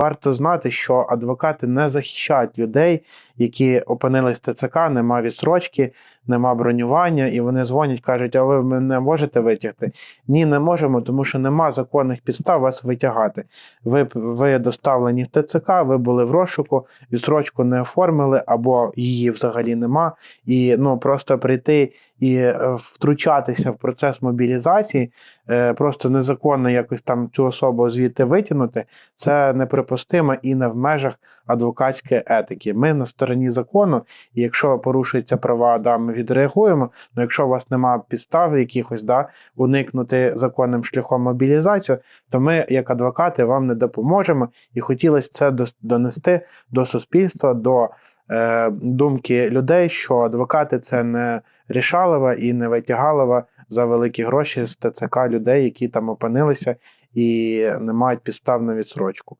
Варто знати, що адвокати не захищають людей, які опинились в ТЦК, нема відсрочки, нема бронювання, і вони дзвонять, кажуть, а ви мене можете витягти? Ні, не можемо, тому що нема законних підстав вас витягати. Ви, ви доставлені в ТЦК, ви були в розшуку, відсрочку не оформили, або її взагалі нема. І ну просто прийти і е, втручатися в процес мобілізації, е, просто незаконно якось там цю особу звідти витягнути, це неприпустимо і не в межах адвокатської етики. Ми на стороні закону, і якщо порушуються права, да, ми відреагуємо. Але якщо у вас немає підстав якихось да, уникнути законним шляхом мобілізацію, то ми, як адвокати, вам не допоможемо. І хотілося це донести до суспільства, до е, думки людей, що адвокати це не рішалова і не витягалова за великі гроші з ТЦК людей, які там опинилися і не мають підстав на відсрочку.